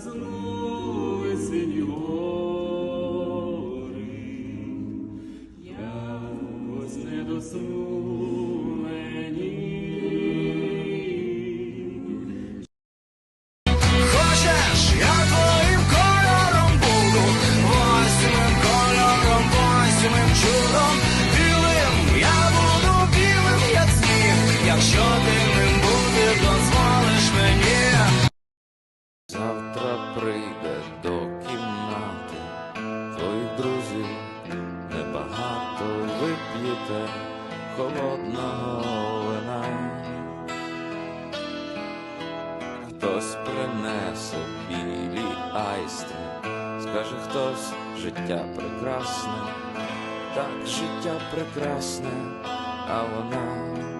Nazlı друзів небагато вип'єте холодного вина. Хтось принесе білі айстри, скаже хтось життя прекрасне, так життя прекрасне, а вона.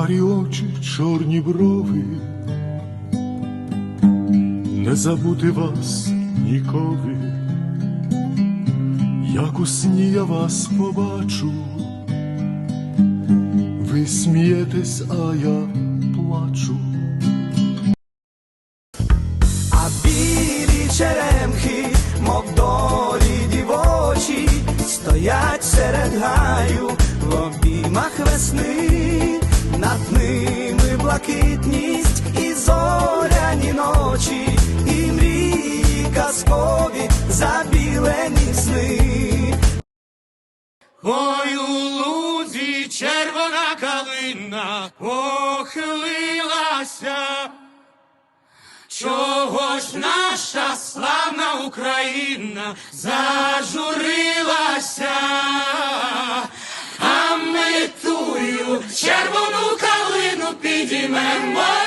Карі очі, чорні брови, не забути вас ніколи, як у сні я вас побачу, ви смієтесь, а я плачу. Казкові забілені сни. Ой, у лузі червона калина похилилася. Чого ж наша славна Україна зажурилася, а ми тую червону калину підіймемо,